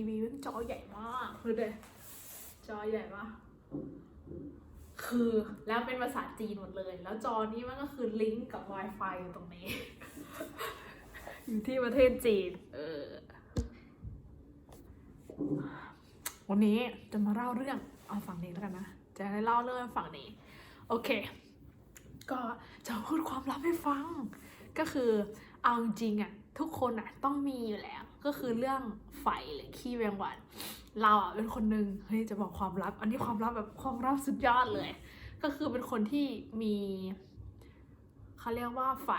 ทีวีมันจอใหญ่มากคือเลยจอใหญ่ปะคือแล้วเป็นภาษาจีนหมดเลย แล้วจอนี้มันก็คือลิงก์กับ Wi-Fi อยู่ตรงนี้ อยู่ที่ประเทศจีน เออ วันนี้จะมาเล่าเรื่องเอาฝั่งนี้แล้วกันนะ จะได้เล่าเรื่องฝั่งนี้ โอเค ก็จะพูดความลับให้ฟัง ก็คือเอาจริงๆอะทุกคนอะต้องมีอยู่แล้ว ก็คือเรื่องไฟหรือขี้แมงวัน เราอะเป็นคนหนึ่งเฮ้ยจะบอกความลับ อันนี้ความลับแบบความลับสุดยอดเลย ก็คือเป็นคนที่มีเขาเรียกว่าไฟ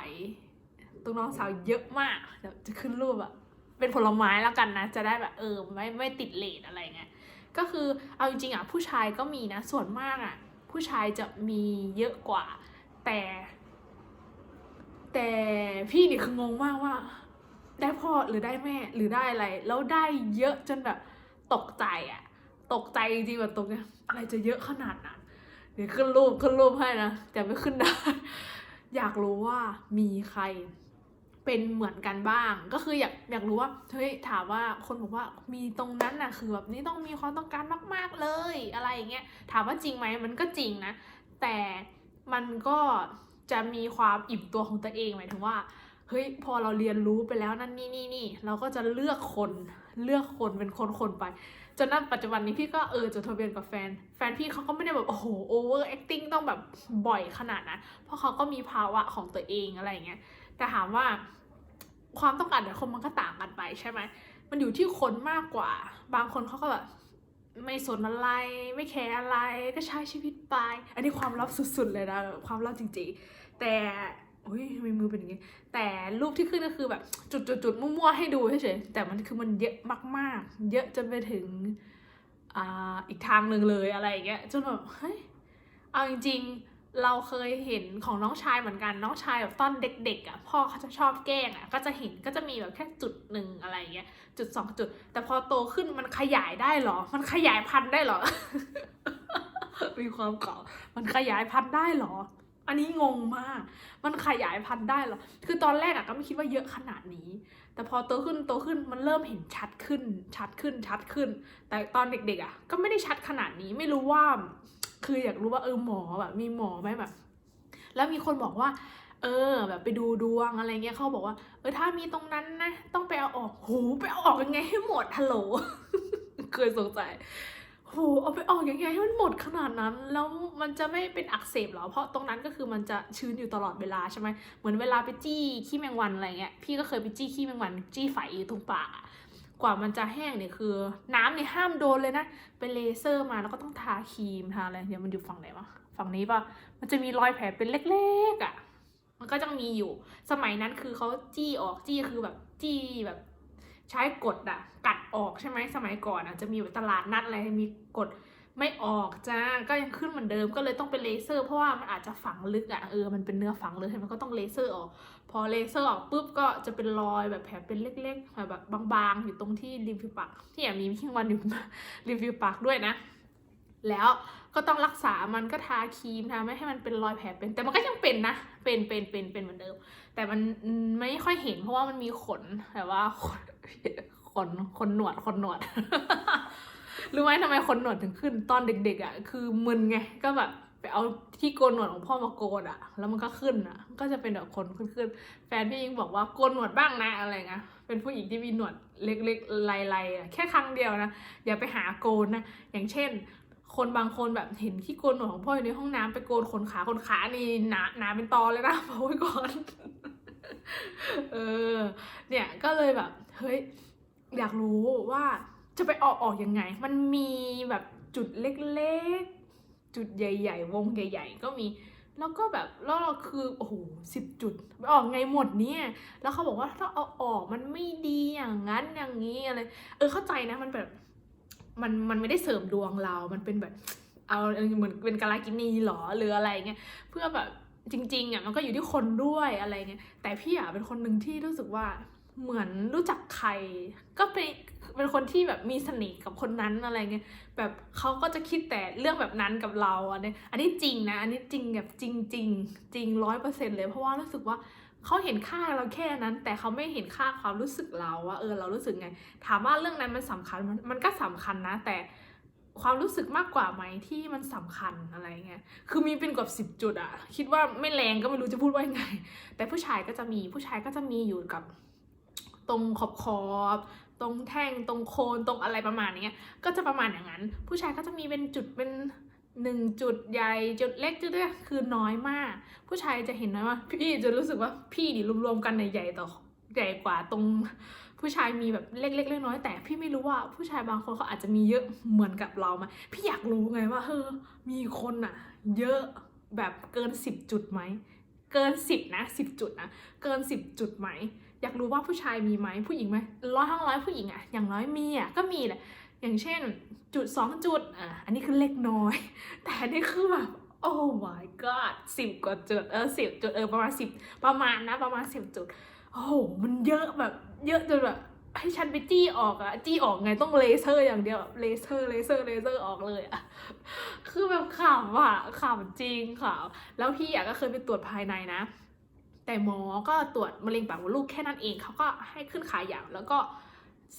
ตรงน้องสาวเยอะมากเดี๋ยวจะขึ้นรูปอะเป็นผลไม้แล้วกันนะ จะได้แบบเออไม่ไม่ติดเลทอะไรเงี้ยก็คือเอาจริงๆอะผู้ชายก็มีนะส่วนมากอะ ผู้ชายจะมีเยอะกว่า แต่ แต่พี่นี่คืองงมากว่า ได้พ่อหรือได้แม่หรือได้อะไร แล้วได้เยอะจนแบบตกใจอะตกใจจริงแบบตกเนี่ยอะไรจะเยอะขนาดนั้นเดี๋ยวขึ้นรูปขึ้นรูปให้นะแต่ไม่ขึ้นได้อยากรู้ว่ามีใครเป็นเหมือนกันบ้าง ก็คืออยากอยากรู้ว่าเฮ้ยถามว่าคนบอกว่ามีตรงนั้นน่ะคือแบบนี้ต้องมีความต้องการมาก ๆเลย อะไรอย่างเงี้ยถามว่าจริงไหมมันก็จริงนะ แต่มันก็จะมีความอิ่มตัวของตัวเองหมายถึงว่า เฮ้ยพอเราเรียนรู้ไปแล้วนั่นนี่นี่นี่เราก็จะเลือกคนเลือกคนเป็นคนคนไป จนณปัจจุบันนี้พี่ก็เออจดทะเบียนกับแฟน แฟนพี่เขาก็ไม่ได้แบบโอ้โหโอเวอร์แอคติ้งต้องแบบบ่อยขนาดนั้นเพราะเขาก็มีภาวะของตัวเองอะไรอย่างเงี้ยแต่ถามว่าความต้องการแต่คนมันก็ต่างกันไปใช่ไหมมันอยู่ที่คนมากกว่า บางคนเขาก็แบบไม่สนอะไร ไม่แคร์อะไรก็ใช้ชีวิตไป อันนี้ความลับสุดๆเลยนะความลับจริงๆ แต่ อุ้ยทำไมมือเป็นอย่างงี้ แต่รูปที่ขึ้นก็คือแบบ จุดๆๆมั่วๆให้ดูเฉยๆแต่มันคือมันเยอะมากๆ เยอะจนไปถึงอ่าอีกทางหนึ่งเลยอะไรอย่างเงี้ยจนแบบเฮ้ยเอาจริงๆ เราเคยเห็นของน้องชายเหมือนกันน้องชายแบบตอนเด็กๆอะพ่อเขาจะชอบแกล้งอะก็จะเห็นก็จะมีแบบแค่จุดหนึ่งอะไรอย่างเงี้ยจุดสองจุด แต่พอโตขึ้นมันขยายได้เหรอ มันขยายพันธุ์ได้เหรอมีความเก่ามันขยายพันธุ์ได้เหรอ อันนี้งงมาก มันขยายพันธุ์ได้เหรอ คือตอนแรกอะก็ไม่คิดว่าเยอะขนาดนี้ แต่พอโตขึ้นโตขึ้นมันเริ่มเห็นชัดขึ้น ชัดขึ้น ชัดขึ้น แต่ตอนเด็กๆอะก็ไม่ได้ชัดขนาดนี้ ไม่รู้ว่า คืออยากรู้ว่าเออหมอแบบมีหมอไหมแบบ แล้วมีคนบอกว่า เออ แบบไปดูดวงอะไรเงี้ยเขาบอกว่า เออถ้ามีตรงนั้นนะ ต้องไปเอาออก โห ไปเอาออกยังไงให้หมดฮัลโหล เคยสงสัย โหเอาไปออกอยังไงให้มันหมดขนาดนั้น แล้วมันจะไม่เป็นอักเสบเหรอ เพราะตรงนั้นก็คือมันจะชื้นอยู่ตลอดเวลาใช่ไหมเหมือนเวลาไปจี้ขี้แมงวันอะไรเงี้ย พี่ก็เคยไปจี้ขี้แมงวัน จี้ไฝอยู่ตรงปากอะกว่ามันจะแห้งเนี่ยคือ น้ำเนี่ยห้ามโดนเลยนะไปเลเซอร์มาแล้วก็ต้องทาครีมทาอะไรเดี๋ยวมันอยู่ฝั่งไหนวะฝั่งนี้ปะมันจะมีรอยแผลเป็นเล็กๆอะ่ะ มันก็จะมีอยู่ สมัยนั้นคือเขาจี้ออกจี้คือแบบจี้แบบ ใช้กดอะกัดออกใช่ไหมสมัยก่อนอะจะมีแบบตลาดนัดอะไรมีกดไม่ออกจ้าก็ยังขึ้นเหมือนเดิมก็เลยต้องเป็นเลเซอร์เพราะว่ามันอาจจะฝังลึกอะเออมันเป็นเนื้อฝังเลยใช่ไหมก็ต้องเลเซอร์ออก พอเลเซอร์ออกปุ๊บก็จะเป็นรอยแบบแผลเป็นเล็กๆแบบบางๆ อยู่ตรงที่ริมฝีปากที่อย่างมีขี้งวันอยู่ริมฝีปากด้วยนะ แล้ว ก็ต้องรักษามันก็ทาครีมทาไม่ให้มันเป็นรอยแผลเป็น แต่มันก็ยังเป็นนะ เป็นเป็นเป็นเป็นเหมือนเดิม แต่มันไม่ค่อยเห็นเพราะว่ามันมีขนแต่ว่าขนขนขนหนวดขนหนวดรู้ไหมทำไมขนหนวดถึงขึ้น ตอนเด็ก ๆอะคือมึนไงก็แบบไปเอาที่โกนหนวดของพ่อมาโกนอะ แล้วมันก็ขึ้นอะ ก็จะเป็นแบบขนขึ้นขึ้นแฟนพี่ยิงบอกว่าโกนหนวดบ้างนะอะไรเงี้ยเป็นผู้หญิงที่มีหนวดเล็กๆลายๆอะแค่ครั้งเดียวนะอย่าไปหาโกนนะอย่างเช่น คนบางคนแบบเห็นที่โกนหนวดของพ่ออยู่ในห้องน้ำไปโกนขนขาขนขานี่หนาหนาเป็นตอเลยนะบอกไว้ก่อน เออ เนี่ยก็เลยแบบ เฮ้ย อยากรู้ว่าจะไปออกออกยังไง มันมีแบบจุดเล็กๆ จุดใหญ่ ๆ วงใหญ่ ๆ ก็มี แล้วก็แบบแล้วเราคือโอ้โหสิบจุดไปออกไงหมดเนี่ย แล้วเขาบอกว่าถ้าเอาออกมันไม่ดีอย่างนั้นอย่างนี้อะไร เออเข้าใจนะมันแบบ มันมันไม่ได้เสริมดวงเรา มันเป็นแบบเอาเหมือนเป็นกาลากินีหรอหรืออะไรเงี้ยเพื่อแบบจริงๆอะมันก็อยู่ที่คนด้วยอะไรเงี้ยแต่พี่อะเป็นคนหนึ่งที่รู้สึกว่าเหมือนรู้จักใคร ก็เป็นเป็นคนที่แบบมีสน่ห์กับคนนั้นอะไรเงี้ยแบบเขาก็จะคิดแต่เรื่องแบบนั้นกับเราอันนี้อันนี้จริงนะ อันนี้จริงแบบจริงจริงจริงร้อยเปอร์เซ็นต์เลย เพราะว่ารู้สึกว่า เขาเห็นค่าเราแค่นั้น แต่เขาไม่เห็นค่าความรู้สึกเราว่าเออเรารู้สึกไง ถามว่าเรื่องนั้นมันสำคัญมันมันก็สำคัญนะ แต่ความรู้สึกมากกว่าไหมที่มันสำคัญอะไรเงี้ย คือมีเป็นกว่าสิบจุดอะคิดว่าไม่แรงก็ไม่รู้จะพูดว่ายังไง แต่ผู้ชายก็จะมีผู้ชายก็จะมีอยู่กับ ตรงขอบขอบตรงแท่งตรงโคนตรงอะไรประมาณเนี้ยก็จะประมาณอย่างนั้น ผู้ชายก็จะมีเป็นจุดเป็น หนึ่งจุดใหญ่จุดเล็กจุดเล็กคือน้อยมาก ผู้ชายจะเห็นน้อยมากพี่จะรู้สึกว่าพี่ดิรวมๆกันใหญ่ๆต่อใหญ่กว่าตรงผู้ชายมีแบบเล็กๆน้อยๆแต่พี่ไม่รู้ว่าผู้ชายบางคนเขาอาจจะมีเยอะเหมือนกับเราไหมพี่อยากรู้ไงว่าเฮ้อมีคนอะเยอะแบบเกินสิบจุดไหมเกินสิบนะสิบจุดนะเกินสิบจุดไหมอยากรู้ว่าผู้ชายมีไหมผู้หญิงไหมร้อยทั้งร้อยผู้หญิงอะอย่างน้อยมีอะก็มีแหละ อย่างเช่นจุดสองจุดอะอันนี้คือเล็กน้อย แต่นนี้คือแบบโอ้ my god สิบกว่าจุดเออสิบจุดเออประมาณสิบประมาณนะประมาณสิบจุดโอ้โหมันเยอะแบบ เยอะจนแบบให้ฉันไปจี้ออกอะจี้ออกไงต้องเลเซอร์อย่างเดียวเลเซอร์เลเซอร์เลเซอร์ออกเลยอะคือแบบขำอะขำจริงค่ะแล้วพี่อะก็เคยไปตรวจภายในนะ แต่หมอก็ตรวจมะเร็งปากมดลูกแค่นั้นเองเขาก็ให้ขึ้นขาหยางแล้วก็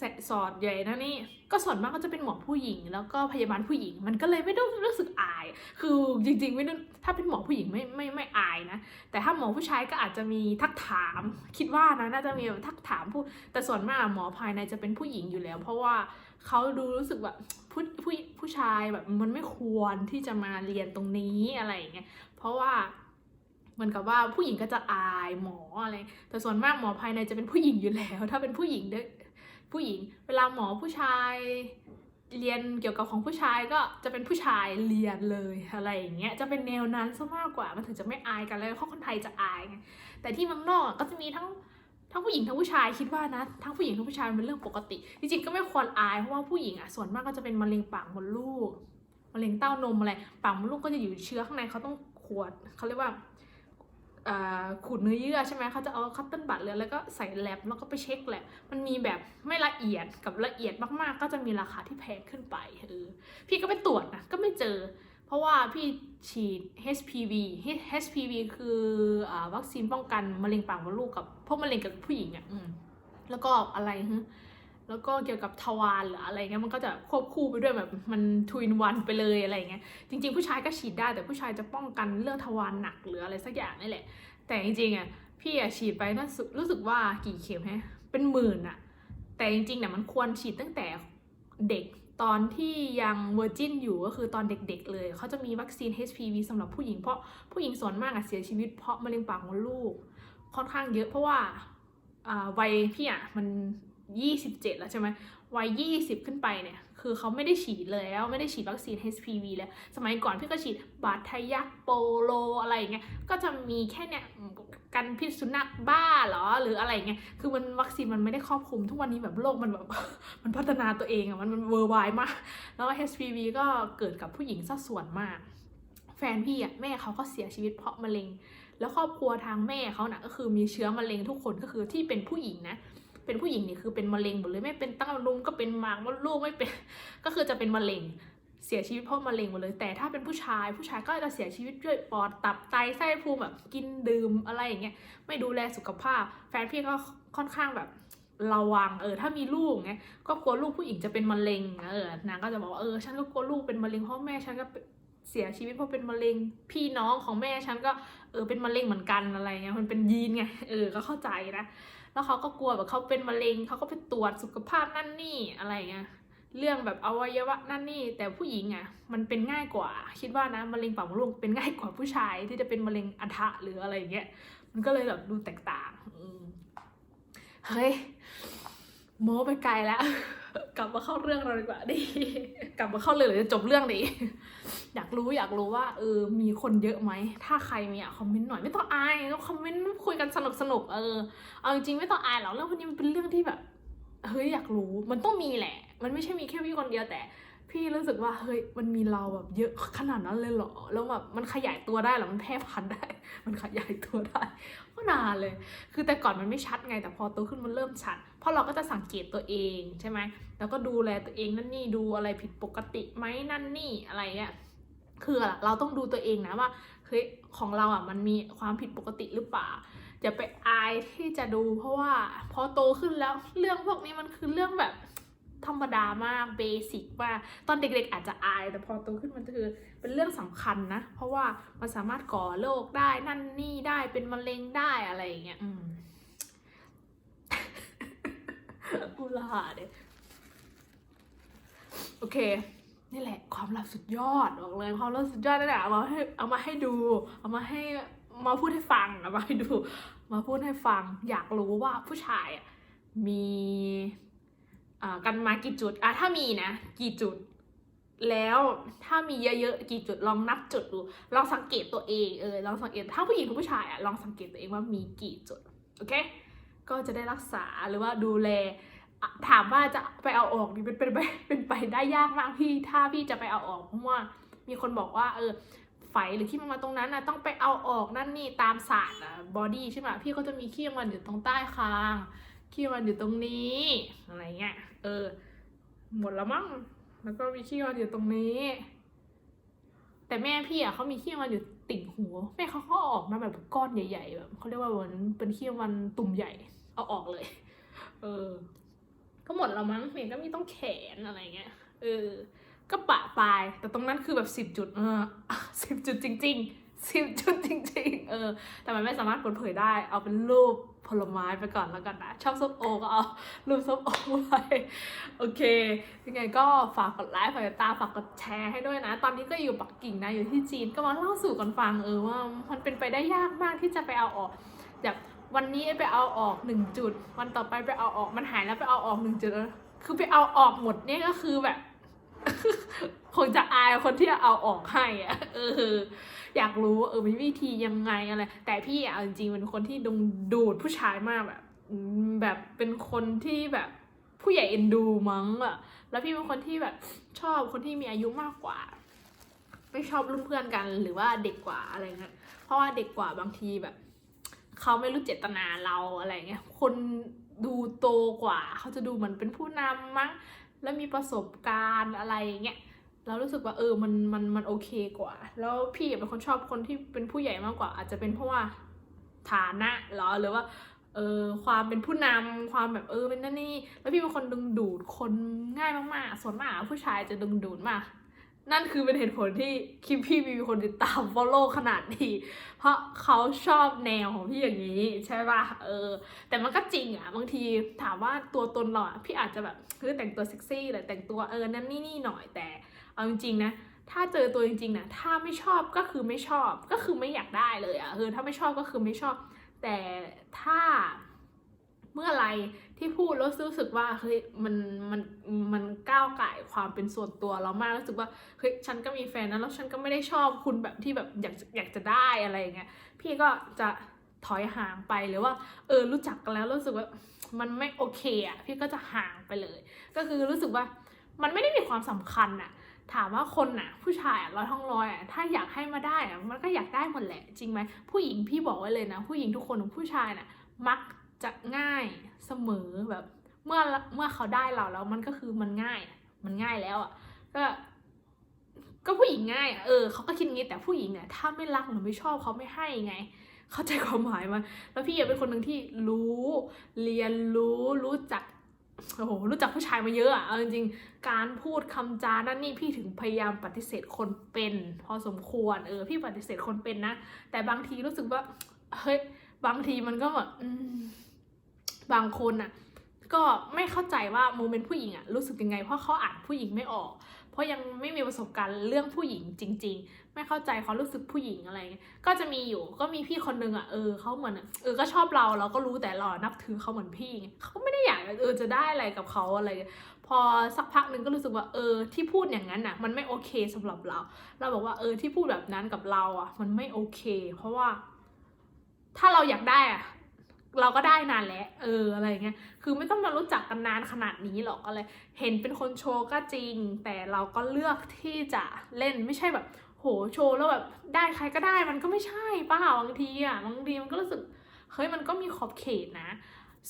สสอดใหญ่นะนี่ก็ส่วนมากก็จะเป็นหมอผู้หญิง แล้วก็พยาบาลผู้หญิง มันก็เลยไม่ต้องรู้สึกอาย คือจริง ๆ ไม่ต้องถ้าเป็นหมอผู้หญิงไม่ไม่ไม่อายนะ แต่ถ้าหมอผู้ชายก็อาจจะมีทักถาม คิดว่านะน่าจะมีทักถามผู้แต่ส่วนมากหมอภายในจะเป็นผู้หญิงอยู่แล้ว เพราะว่าเขาดูรู้สึกแบบผู้ผู้ผู้ชายแบบมันไม่ควรที่จะมาเรียนตรงนี้อะไรอย่างเงี้ยเพราะว่าเหมือนกับว่าผู้หญิงก็จะอายหมออะไร แต่ส่วนมากหมอภายในจะเป็นผู้หญิงอยู่แล้ว ถ้าเป็นผู้หญิงเด้ ผู้หญิง เวลาหมอผู้ชายเรียนเกี่ยวกับของผู้ชายก็จะเป็นผู้ชายเรียนเลยอะไรอย่างเงี้ยจะเป็นแนวนั้นซะมากกว่ามันถึงจะไม่อายกันเลยเพราะคนไทยจะอายไงแต่ที่เมืองนอกก็จะมีทั้งทั้งผู้หญิงทั้งผู้ชายคิดว่านะทั้งผู้หญิงทั้งผู้ชายเป็นเรื่องปกติ จริงๆก็ไม่ควรอายเพราะว่าผู้หญิงอะส่วนมากก็จะเป็นมะเร็งปากมดลูกมะเร็งเต้านมอะไรปากมดลูกก็จะอยู่เชื้อข้างในเขาต้องขวดเขาเรียกว่า ขูดเนื้อเยื่อใช่ไหมเขาจะเอาคัตเติ้ลบัตรเลยแล้วก็ใส่แลบแล้วก็ไปเช็คแลบมันมีแบบไม่ละเอียดกับละเอียดมากๆ ก็จะมีราคาที่แพงขึ้นไปเออพี่ก็ไปตรวจนะก็ไม่เจอ เพราะว่าพี่ฉีด HPV HPV คืออวัคซีนป้องกันมะเร็งปากมดลูกกับพวกมะเร็งกับผู้หญิงอะแล้วก็อะไรฮึ แล้วก็เกี่ยวกับทวารหรืออะไรเงี้ยมันก็จะควบคู่ไปด้วยแบบมันทวินวันไปเลยอะไรเงี้ยจริง ๆ ผู้ชายก็ฉีดได้แต่ผู้ชายจะป้องกันเรื่องทวารหนักหรืออะไรสักอย่างนี่แหละ แต่จริงๆอะพี่อะฉีดไปน่ารู้สึกว่ากี่เข็มฮะเป็นหมื่นอะแต่จริงๆเนี่ยมันควรฉีดตั้งแต่เด็กตอนที่ยังเวอร์จินอยู่ก็คือตอนเด็กๆ เลย เขาจะมีวัคซีน HPV สำหรับผู้หญิงเพราะผู้หญิงส่วนมากอะเสียชีวิตเพราะมะเร็งปากมดลูก ค่อนข้างเยอะเพราะว่าอ่าวัยพี่อะมัน 27 แล้วใช่ไหมวัย 20 ขึ้นไปเนี่ย คือเขาไม่ได้ฉีดเลยแล้วไม่ได้ฉีดวัคซีน HPV แล้ว สมัยก่อนพี่ก็ฉีดบาดทะยักโปโลอะไรอย่างเงี้ย ก็จะมีแค่เนี่ยกันพิษสุนัขบ้าหรอหรืออะไรเงี้ย คือมันวัคซีนมันไม่ได้ครอบคลุมทุกวันนี้แบบโลกมันแบบมันพัฒนาตัวเองอะมันมันเวอร์ไวมาก แล้วก็ HPV ก็เกิดกับผู้หญิงซะส่วนมาก แฟนพี่อะแม่เขาก็เสียชีวิตเพราะมะเร็ง แล้วครอบครัวทางแม่เขาน่ะก็คือมีเชื้อมะเร็งทุกคนก็คือที่เป็นผู้หญิงนะ เป็นผู้หญิงนี่คือเป็นมะเร็งหมดเลยไม่เป็นตั้งนุ่มก็เป็นหมากมดลูกไม่เป็นก็คือจะเป็นมะเร็งเสียชีวิตเพราะมะเร็งหมดเลย แต่ถ้าเป็นผู้ชายผู้ชายก็จะเสียชีวิตด้วยปอดตับไตไส้พุงแบบกินดื่มอะไรอย่างเงี้ยไม่ดูแลสุขภาพ แฟนพี่ก็ค่อนข้างแบบระวังเออถ้ามีลูกไงก็กลัวลูกผู้หญิงจะเป็นมะเร็งเออนางก็จะบอกว่าเออฉันก็กลัวลูกเป็นมะเร็งเพราะแม่ฉันก็เสียชีวิตเพราะเป็นมะเร็งพี่น้องของแม่ฉันก็เออเป็นมะเร็งเหมือนกันอะไรเงี้ยมันเป็นยีนไงเออก็เข้าใจนะ แล้วเขาก็กลัวแบบเขาเป็นมะเร็งเขาก็ไปตรวจสุขภาพนั่นนี่อะไรเงี้ยเรื่องแบบอวัยวะนั่นนี่ แต่ผู้หญิงอะมันเป็นง่ายกว่า คิดว่านะมะเร็งปากมดลูกเป็นง่ายกว่าผู้ชายที่จะเป็นมะเร็งอัฐะหรืออะไรอย่างเงี้ยมันก็เลยแบบดูแตกต่างเฮ้ยโม้ไปไกลแล้ว กลับมาเข้าเรื่องเราดีกว่าดิกลับมาเข้าเลยหรือจะจบเรื่องดิอยากรู้อยากรู้ว่าเออมีคนเยอะไหมถ้าใครมีอะคอมเมนต์หน่อยไม่ต้องอายก็คอมเมนต์คุยกันสนุกสนุกเออเอาจริงไม่ต้องอายหรอกเรื่องพวกนี้มันเป็นเรื่องที่แบบเฮ้ยอยากรู้มันต้องมีแหละ มันไม่ใช่มีแค่พี่คนเดียวแต่ พี่รู้สึกว่าเฮ้ยมันมีเราแบบเยอะขนาดนั้นเลยเหรอ แล้วแบบมันขยายตัวได้เหรอมันแพร่พันธุ์ได้ มันขยายตัวได้ก็นานเลย คือแต่ก่อนมันไม่ชัดไงแต่พอโตขึ้นมันเริ่มชัด เพราะเราก็จะสังเกตตัวเองใช่ไหมแล้วก็ดูแลตัวเองนั่นนี่ดูอะไรผิดปกติไหมนั่นนี่อะไรเงี้ยคือเราต้องดูตัวเองนะว่าเฮ้ยของเราอะมันมีความผิดปกติหรือเปล่าอย่าไปอายที่จะดู เพราะว่าพอโตขึ้นแล้วเรื่องพวกนี้มันคือเรื่องแบบ ธรรมดามากเบสิกมากตอนเด็กๆอาจจะอาย แต่พอโตขึ้นมันคือเป็นเรื่องสำคัญนะ เพราะว่ามันสามารถก่อโรคได้นั่นนี่ได้เป็นมะเร็งได้อะไรอย่างเงี้ยอืมอุลาเดยโอเค นี่แหละ ความลับสุดยอดบอกเลยความลับสุดยอดนั่นแหละเอามาให้เอามาให้ดู เอามาให้มาพูดให้ฟังเอามาให้ดู มาพูดให้ฟัง อยากรู้ว่าผู้ชายอะมี กันมากี่จุดอะถ้ามีนะ กี่จุด แล้วถ้ามีเยอะๆกี่จุดลองนับจุดดูลองสังเกตตัวเองเออลองสังเกตถ้าผู้หญิงกับผู้ชายอะลองสังเกตตัวเองว่ามีกี่จุดโอเคก็จะได้รักษาหรือว่าดูแลถามว่าจะไปเอาออกนี่เป็นเป็นไปเป็นไปได้ยากมากพี่ถ้าพี่จะไปเอาออกเพราะว่ามีคนบอกว่า เออไฝหรือขี้มันมาตรงนั้นนะต้องไปเอาออกนั่นนี่ตามศาสตร์อะบอดี้ใช่ไหมพี่ก็จะมีขี้มันอยู่ตรงใต้คาง ขี้มันอยู่ตรงนี้ อะไรเงี้ย เออ หมดแล้วมั้ง แล้วก็มีขี้มันอยู่ตรงนี้ แต่แม่พี่อะเขามีขี้มันอยู่ติ่งหูแม่เขาก็เอาออกมาแบบก้อนใหญ่ๆแบบเขาเรียกว่าเหมือนเป็นขี้มันตุ่มใหญ่ เอาออกเลย เออ ก็หมดแล้วมั้งเนี่ก็มีต้องแขนอะไรเงี้ย เออ ก็ปะปลาย แต่ตรงนั้นคือแบบสิบจุด เออสิบจุดจริง ๆ สิบจุดจริงๆ เออ แต่มันไม่สามารถเปิดเผยได้ เอาเป็นรูปผลไม้ไปก่อนแล้วกันนะ ชอบส้มโอก็เอารูปส้มโอไป โอเค ยังไงก็ฝากกดไลค์ ฝากติดตามฝากกดแชร์ให้ด้วยนะ ตอนนี้ก็อยู่ปักกิ่งนะ อยู่ที่จีน ก็มาเล่าสู่กันฟังเออว่ามันเป็นไปได้ยากมากที่จะไปเอาออกแบบวันนี้ไปเอาออกหนึ่งจุด วันต่อไปไปเอาออก มันหายแล้วไปเอาออกหนึ่งจุด คือไปเอาออกหมดเนี่ยก็คือแบบ คงจะอายคนที่เอาออกให้อะเออ อยากรู้เออมีวิธียังไงอะไร แต่พี่อะเอาจริงๆเป็นคนที่ดงดูดผู้ชายมากแบบ แบบเป็นคนที่แบบผู้ใหญ่เอ็นดูมั้งอะแล้วพี่เป็นคนที่แบบชอบคนที่มีอายุมากกว่า ไม่ชอบรุ่นเพื่อนกันหรือว่าเด็กกว่าอะไรเงี้ย เพราะว่าเด็กกว่าบางทีแบบเขาไม่รู้เจตนาเราอะไรเงี้ย คนดูโตกว่า เขาจะดูเหมือนเป็นผู้นำมั้ง แล้วมีประสบการณ์อะไรเงี้ยเรารู้สึกว่าเออมันมันมันโอเคกว่า แล้วพี่เป็นคนชอบคนที่เป็นผู้ใหญ่มากกว่า อาจจะเป็นเพราะว่าฐานะหรอหรือว่าเออความเป็นผู้นำความแบบเออเป็นนั่นนี่แล้วพี่เป็นคนดึงดูดคนง่ายมากๆ ส่วนมากผู้ชายจะดึงดูดมาก นั่นคือเป็นเหตุผลที่คลิปพี่มีคนติดตาม follow ขนาดนี้เพราะเขาชอบแนวของพี่อย่างนี้ใช่ป่ะเออ แต่มันก็จริงอะบางทีถามว่าตัวตนเราอะพี่อาจจะแบบเฮ้ยแต่งตัวเซ็กซี่หรือแต่งตัวเออนั่นนี่นี่หน่อยแต่เอาจริงๆนะถ้าเจอตัวจริงๆนะถ้าไม่ชอบก็คือไม่ชอบก็คือไม่อยากได้เลยอะเออถ้าไม่ชอบก็คือไม่ชอบ แต่ถ้า เมื่อไรที่พูดแล้วรู้สึกว่าเฮ้ยมันมันมันก้าวไก่ความเป็นส่วนตัวเรามากรู้สึกว่าเฮ้ยฉันก็มีแฟนนะแล้วฉันก็ไม่ได้ชอบคุณแบบที่แบบอยากอยากจะได้อะไรเงี้ยพี่ก็จะถอยห่างไปหรือว่าเออรู้จักกันแล้วรู้สึกว่ามันไม่โอเคอะพี่ก็จะห่างไปเลย ก็คือรู้สึกว่ามันไม่ได้มีความสำคัญอะถามว่าคนน่ะ ผู้ชายอะร้อยท้องร้อยอะถ้าอยากให้มาได้อะมันก็อยากได้หมดแหละ จริงไหมผู้หญิงพี่บอกไว้เลยนะ ผู้หญิงทุกคนขอผู้ชายน่ะ มัก จะง่ายเสมอแบบเมื่อเมื่อเขาได้เราแล้วมันก็คือมันง่าย มันง่ายแล้วอะก็ก็ผู้หญิงง่ายอะเออเขาก็คิดงี้แต่ผู้หญิงเนี่ยถ้าไม่รักหรือไม่ชอบเขาไม่ให้ไง เข้าใจความหมายมันแล้วพี่เป็นคนหนึ่งที่รู้ เรียนรู้รู้จักโอ้โหรู้จักผู้ชายมาเยอะอะเอาจริงๆการพูดคำจานั่นนี่พี่ถึงพยายามปฏิเสธคนเป็น พอสมควรเออพี่ปฏิเสธคนเป็นนะแต่บางทีรู้สึกว่าเฮ้ยบางทีมันก็แบบอืม บางคนอะก็ไม่เข้าใจว่าโมเมนต์ผู้หญิงอะรู้สึกยังไง เพราะเขาอ่านผู้หญิงไม่ออก เพราะยังไม่มีประสบการณ์เรื่องผู้หญิงจริง ๆ ไม่เข้าใจเขามรู้สึกผู้หญิงอะไรก็จะมีอยู่ก็มีพี่คนนึงอะเออเขาเหมือนเออก็ชอบเราเราก็รู้แต่เรานับถือเขาเหมือนพี่เขาไม่ได้อยากเออจะได้อะไรกับเขาอะไร พอสักพักหนึ่งก็รู้สึกว่าเออที่พูดอย่างนั้นอะมันไม่โอเคสำหรับเรา เราบอกว่าเออที่พูดแบบนั้นกับเราอะมันไม่โอเค เพราะว่า ถ้าเราอยากได้อะ เราก็ได้นานแล้ว เอออะไรเงี้ย คือไม่ต้องมารู้จักกันนานขนาดนี้หรอกอะไร เห็นเป็นคนโชว์ก็จริง แต่เราก็เลือกที่จะเล่นไม่ใช่แบบ โหโชว์แล้วแบบได้ใครก็ได้มันก็ไม่ใช่ปล่าบางทีอะบางทีมันก็รู้สึกเฮ้ยมันก็มีขอบเขตนะ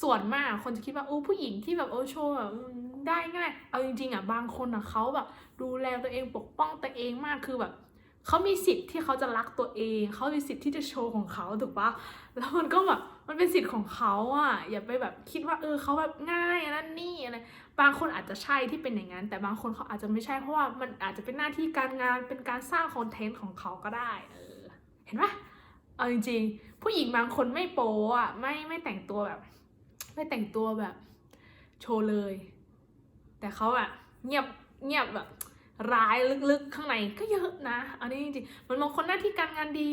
ส่วนมากคนจะคิดว่าโอ้ผู้หญิงที่แบบโอ้โชว์แบบอืมได้ง่าย เอาจริงๆอะบางคนอะเขาแบบดูแลตัวเองปกป้องตัวเองมากคือแบบ เขามีสิทธิ์ที่เขาจะรักตัวเอง เขามีสิทธิ์ที่จะโชว์ของเขาถูกปะแล้วมันก็แบบมันเป็นสิทธิ์ของเขาอะ อย่าไปแบบคิดว่าเออเขาแบบง่ายนนั่นนี่อะไร บางคนอาจจะใช่ที่เป็นอย่างนั้น แต่บางคนเขาอาจจะไม่ใช่เพราะว่ามันอาจจะเป็นหน้าที่การงานเป็นการสร้างคอนเทนต์ของเขาก็ได้เออเห็นปะเอาจริงๆ ผู้หญิงบางคนไม่โป๊อะไม่ไม่แต่งตัวแบบ ไม่แต่งตัวแบบโชว์เลย แต่เขาอะเงียบเงียบแบบ ร้ายลึกๆ ข้างในก็เยอะนะ อันนี้จริงๆมันบางคนหน้าที่การงานดี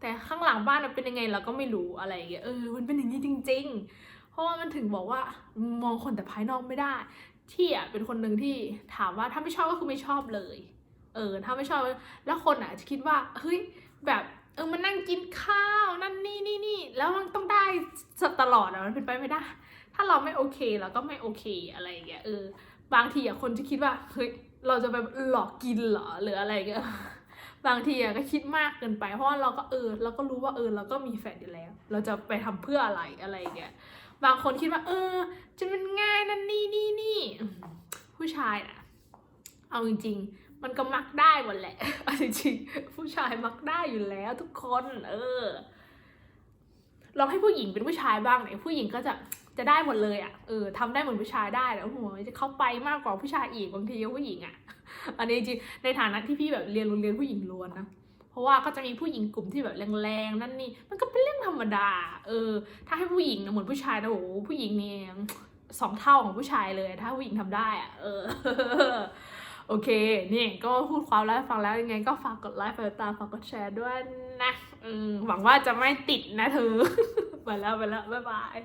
แต่ข้างหลังบ้านมันเป็นยังไงเราก็ไม่รู้อะไรอย่างเงี้ยเออมันเป็นอย่างนี้จริง ๆ เพราะว่ามันถึงบอกว่ามองคนแต่ภายนอกไม่ได้ที่อะเป็นคนหนึ่งที่ถามว่าถ้าไม่ชอบก็คือไม่ชอบเลย เออถ้าไม่ชอบแล้วคนอะจะคิดว่าเฮ้ยแบบเออมันนั่งกินข้าวนั่นนี่นี่นี่แล้วมันต้องได้ตลอดอะมันเป็นไปไม่ได้ ถ้าเราไม่โอเคเราก็ไม่โอเคอะไรอย่างเงี้ยเออบางทีอะคนจะคิดว่าเฮ้ย เราจะไปหลอกกินเหรอหรืออะไรเงี้ยบางทีอะก็คิดมากเกินไป เพราะว่าเราก็เออเราก็รู้ว่าเออเราก็มีแฟนอยู่แล้ว เราจะไปทำเพื่ออะไรอะไรอย่างเงี้ยบางคนคิดว่า เออจะมันง่ายนั่นนี่นี่นี่ผู้ชายนะเอาจริง ๆ มันก็มักได้หมดแหละเอาจริงๆผู้ชายมักได้อยู่แล้วทุกคน เออลองให้ผู้หญิงเป็นผู้ชายบ้างเนี่ยผู้หญิงก็จะ จะได้หมดเลยอะ่ะเออทำได้เหมือนผู้ชายได้แล้วโอ้โหจะเข้าไปมากกว่าผู้ชายอีกบางทีผู้หญิงอะ่ะ อันนี้จริงในฐานะที่พี่แบบเรียนโรงเรียนผู้หญิงล้วนนะเพราะว่าก็จะมีผู้หญิงกลุ่มที่แบบแรงๆนั่นนี่มันก็เป็นเรื่องธรรมดา เออ ถ้าให้ผู้หญิงนะเหมือนผู้ชายนะโอ้โหผู้หญิงเนี่ยสองเท่าของผู้ชายเลย ถ้าผู้หญิงทำได้อะเออโอเค นี่ก็พูดความแล้วฟังแล้วยังไงก็ฝากกดไลค์ฝากติดตามฝากกดแชร์ด้วยนะอืมหวังว่าจะไม่ติดนะเธอ ไปแล้วไปแล้วบ๊ายบาย